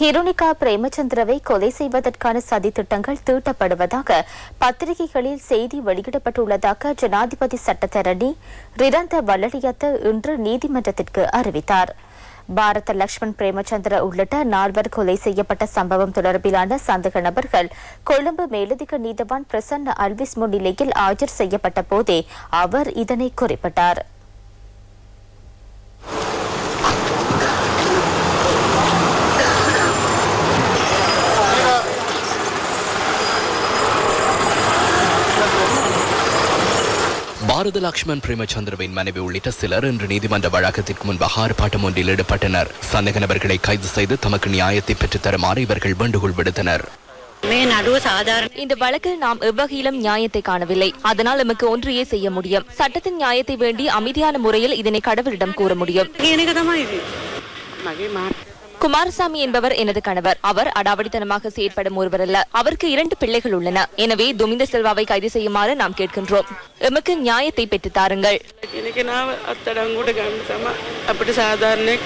ஹிருணிகா பிரேமச்சந்திரவை கொலை செய்வதற்கான சதித்திட்டங்கள் தீட்டப்படுவதாக பத்திரிகைகளில் செய்தி வெளியிடப்பட்டுள்ளதாக ஜனாதிபதி சட்டத்தரணி ரிரந்த வல்லடியத்த இன்று நீதிமன்றத்திற்கு அறிவித்தார். பாரத லட்சுமண் பிரேமச்சந்திர உள்ளிட்ட நால்வர் கொலை செய்யப்பட்ட சம்பவம் தொடர்பிலான சந்தேக நபர்கள் கொழும்பு மேலதிக நீதவான் பிரசன்ன அல்விஸ் முன்னிலையில் ஆஜர் செய்யப்பட்ட போதே அவர் இதனை குறிப்பிட்டார். பாரத லட்சுமண் பிரேமச்சந்திரவின் மனைவி உள்ளிட்ட சிலர் இன்று நீதிமன்ற வழக்கத்திற்கு முன்பாக ஆர்ப்பாட்டம் ஒன்றில் ஈடுபட்டனர். சந்தேக நபர்களை கைது செய்து தமக்கு நியாயத்தை பெற்றுத்தருமாறு இவர்கள் வேண்டுகோள் விடுத்தனர். இந்த வழக்கில் நாம் எவ்வகையிலும் நியாயத்தை காணவில்லை. அதனால் நமக்கு ஒன்றையே செய்ய முடியும். சட்டத்தின் நியாயத்தை வேண்டி அமைதியான முறையில் இதனை கடவுளிடம் கூற முடியும். குமாரசாமி என்பவர் எனது கணவர். அவர் அடாவடித்தனமாக செயற்படும் ஒருவர் அல்ல. அவருக்கு இரண்டு பிள்ளைகள் உள்ளன. எனவே துமிந்த செல்வாவை கைது செய்யுமாறு நாம் கேட்கின்றோம். எமக்கு நியாயத்தை பெற்று தாருங்கள். அப்படி சாதாரண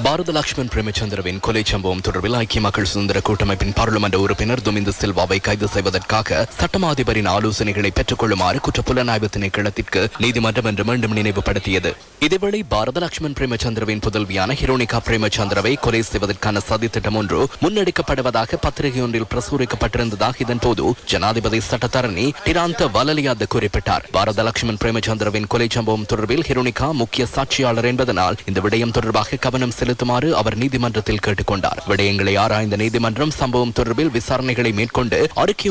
பாரத லட்சுமன் பிரேமச்சந்திரவின் கொலை சம்பவம் தொடர்பில் ஐக்கிய மக்கள் சுதந்திர கூட்டமைப்பின் பாராளுமன்ற உறுப்பினர் துமிந்து சில்வாவை கைது செய்வதற்காக சட்டமா அதிபரின் ஆலோசனைகளை பெற்றுக்கொள்ளுமாறு குற்ற புலனாய்வு திணைக்களத்திற்கு நீதிமன்றம் என்று மீண்டும் நினைவுபடுத்தியது. இதேவேளை பாரத லட்சுமன் பிரேமச்சந்திரவின் புதல்வியான ஹிரோனிகா பிரேமச்சந்திரவை கொலை செய்வதற்கான சதித்திட்டம் ஒன்று முன்னெடுக்கப்படுவதாக பத்திரிகை ஒன்றில் பிரசுரிக்கப்பட்டிருந்ததாக இதன்போது ஜனாதிபதி சட்டத்தரணி டிராந்த வலலியாத் குறிப்பிட்டார். பாரத லட்சுமண் பிரேமச்சந்திரவின் கொலை சம்பவம் தொடர்பில் ஹிரோனிகா முக்கிய சாட்சியாளர் என்பதனால் இந்த விடயம் தொடர்பாக கவனம் செலுத்துமாறு அவர் நீதிமன்றத்தில் கேட்டுக்கொண்டார். விடயங்களை ஆராய்ந்த நீதிமன்றம் சம்பவம் தொடர்பில் விசாரணைகளை மேற்கொண்டு அறிக்கை